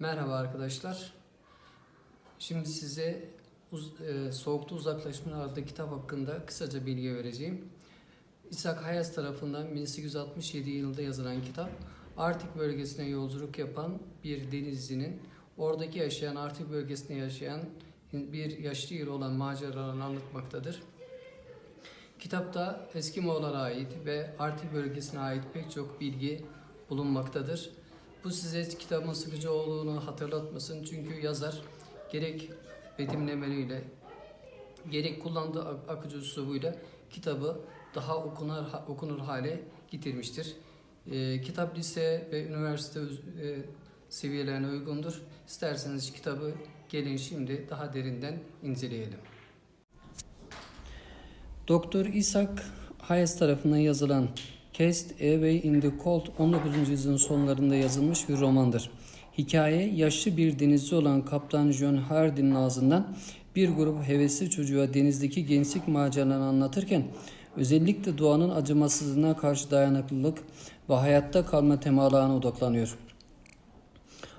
Merhaba arkadaşlar. Şimdi size uz, e, Soğukta Uzaklaşma adlı kitap hakkında kısaca bilgi vereceğim. İshak Hayas tarafından 1867 yılında yazılan kitap, Arktik bölgesine yolculuk yapan bir denizcinin oradaki yaşayan Arktik bölgesinde yaşayan bir yaşlı yıl olan maceralarını anlatmaktadır. Kitapta Eskimoğullara ait ve Arktik bölgesine ait pek çok bilgi bulunmaktadır. Bu size kitabın sıkıcı olduğunu hatırlatmasın çünkü yazar gerek betimlemeleriyle gerek kullandığı ak- akıcı üslubuyla kitabı daha okunur, okunur hale getirmiştir. Ee, kitap lise ve üniversite e, seviyelerine uygundur. İsterseniz kitabı gelin şimdi daha derinden inceleyelim. Doktor Isaac Hayes tarafından yazılan Cast Away in the Cold 19. yüzyılın sonlarında yazılmış bir romandır. Hikaye yaşlı bir denizci olan Kaptan John Hardy'nin ağzından bir grup hevesli çocuğa denizdeki gençlik maceralarını anlatırken özellikle doğanın acımasızlığına karşı dayanıklılık ve hayatta kalma temalarına odaklanıyor.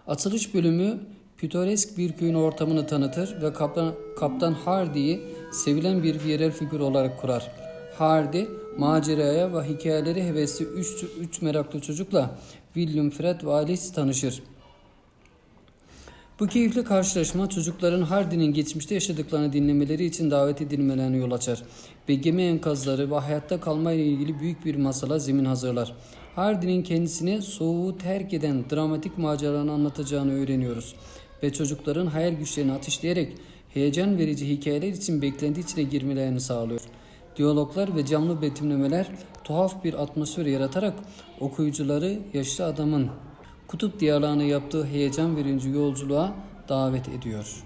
Açılış bölümü pitoresk bir köyün ortamını tanıtır ve Kaptan, Kaptan Hardy'yi sevilen bir yerel figür olarak kurar. Hardy, maceraya ve hikayeleri hevesli 3 üç meraklı çocukla William, Fred ve ailesi tanışır. Bu keyifli karşılaşma çocukların Hardy'nin geçmişte yaşadıklarını dinlemeleri için davet edilmelerine yol açar. Ve gemi enkazları ve hayatta kalma ile ilgili büyük bir masala zemin hazırlar. Hardy'nin kendisine soğuğu terk eden dramatik maceralarını anlatacağını öğreniyoruz. Ve çocukların hayal güçlerini ateşleyerek heyecan verici hikayeler için beklenti içine girmelerini sağlıyor. Diyaloglar ve canlı betimlemeler tuhaf bir atmosfer yaratarak okuyucuları yaşlı adamın kutup diyarlarına yaptığı heyecan verici yolculuğa davet ediyor.